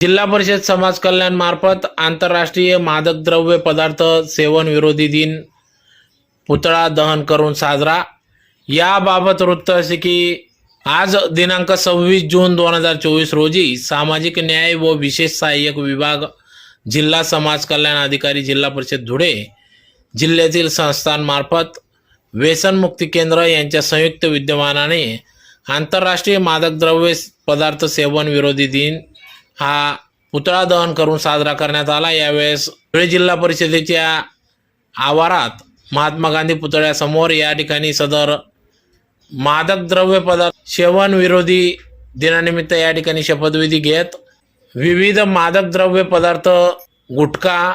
जिल्हा परिषद समाज कल्याण मार्फत आंतरराष्ट्रीय मादक द्रव्य पदार्थ सेवन विरोधी दिन पुतळा दहन करून साजरा. याबाबत वृत्त असे की आज दिनांक सव्वीस जून दोन हजार चोवीस रोजी सामाजिक न्याय व विशेष सहाय्यक विभाग जिल्हा समाज कल्याण अधिकारी जिल्हा परिषद धुळे जिल्ह्यातील संस्थांमार्फत व्यसनमुक्ती केंद्र यांच्या संयुक्त विद्यमानाने आंतरराष्ट्रीय मादक द्रव्य पदार्थ सेवन विरोधी दिन हा पुतळा दहन करून साजरा करण्यात आला. यावेळेस धुळे जिल्हा परिषदेच्या आवारात महात्मा गांधी पुतळ्यासमोर या ठिकाणी सदर मादक द्रव्य पदार्थ सेवन विरोधी दिनानिमित्त या ठिकाणी शपथविधी घेत विविध मादक द्रव्य पदार्थ गुटखा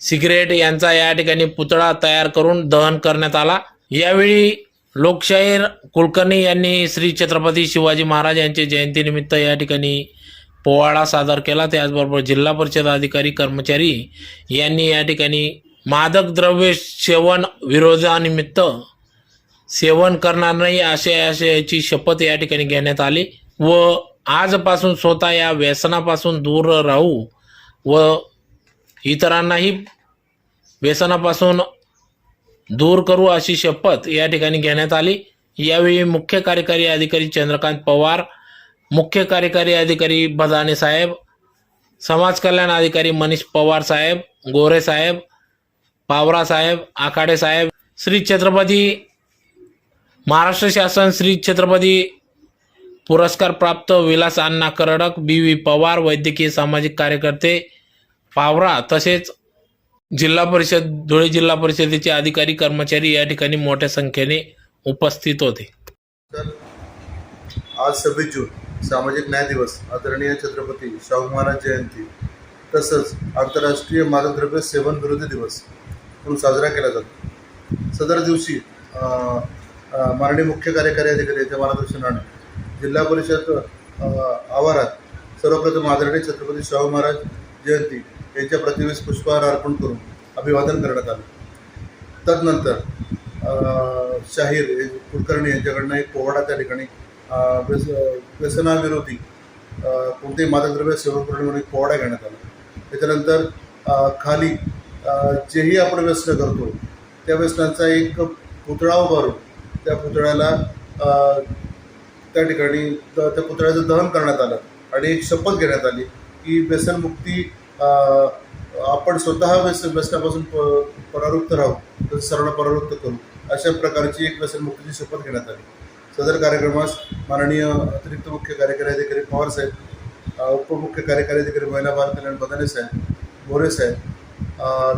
सिगरेट यांचा या ठिकाणी पुतळा तयार करून दहन करण्यात आला. यावेळी लोकशाहीर कुलकर्णी यांनी श्री छत्रपती शिवाजी महाराज यांच्या जयंतीनिमित्त या ठिकाणी पोवाडा सादर केला. त्याचबरोबर जिल्हा परिषद अधिकारी कर्मचारी यांनी या ठिकाणी मादक द्रव्य सेवन विरोधानिमित्त सेवन करणार नाही असे आशयाची शपथ या ठिकाणी घेण्यात आली व आजपासून स्वतः या व्यसनापासून दूर राहू व इतरांनाही व्यसनापासून दूर करू अशी शपथ या ठिकाणी घेण्यात आली. यावेळी मुख्य कार्यकारी अधिकारी चंद्रकांत पवार मुख्य कार्यकारी अधिकारी बदाने साहेब समाज कल्याण अधिकारी मनीष पवार साहेब गोरे साहेब पावरा साहेब आखाडे साहेब श्री छत्रपती महाराष्ट्र शासन श्री छत्रपती पुरस्कार प्राप्त विलास अण्णा करडक बी व्ही पवार वैद्यकीय सामाजिक कार्यकर्ते पावरा तसेच जिल्हा परिषद धुळे जिल्हा परिषदेचे अधिकारी कर्मचारी या ठिकाणी मोठ्या संख्येने उपस्थित होते. आज सव्वीस जून. सामाजिक न्याय दिवस आदरणीय छत्रपती शाहू महाराज जयंती तसंच आंतरराष्ट्रीय मादकद्रव्य सेवन विरोधी दिवस म्हणून साजरा केला जातो. सदर दिवशी माननीय मुख्य कार्यकारी अधिकारी यांच्या मार्गदर्शनाने जिल्हा परिषद आवारात सर्वप्रथम आदरणीय छत्रपती शाहू महाराज जयंती यांच्या प्रतिमेस पुष्पहार अर्पण करून अभिवादन करण्यात आलं. तदनंतर शाहीर हे कुलकर्णी यांच्याकडनं एक पोवाडा त्या ठिकाणी व्यस व्यसनाविरोधी कोणतेही मादकद्रव्य सेवन करून म्हणून एक पोवाडा घेण्यात आला. त्याच्यानंतर खाली जेही आपण व्यसन करतो त्या व्यसनाचा एक पुतळा उभारून त्या पुतळ्याला त्या ठिकाणी त्या पुतळ्याचं दहन करण्यात आलं आणि एक शपथ घेण्यात आली की व्यसनमुक्ती आपण स्वतः व्यसन व्यसनापासून प परावृत्त राहू तर सर्वांना परावृत्त करू अशा प्रकारची एक व्यसनमुक्तीची शपथ घेण्यात आली. सदर कार्यक्रमास माननीय अतिरिक्त मुख्य कार्यकारी अधिकारी पवार साहेब उपमुख्य कार्यकारी अधिकारी महिला बाल कल्याण बदाने साहेब मोरे साहेब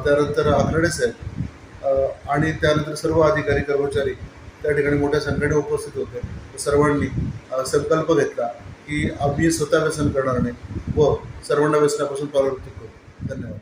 त्यानंतर आखरडे साहेब आणि त्यानंतर सर्व अधिकारी कर्मचारी त्या ठिकाणी मोठ्या संख्येने उपस्थित होते. सर्वांनी संकल्प घेतला की आम्ही स्वतः व्यसन करणार नाही व सर्वांना व्यसनापासून परावृत्ती करू. धन्यवाद.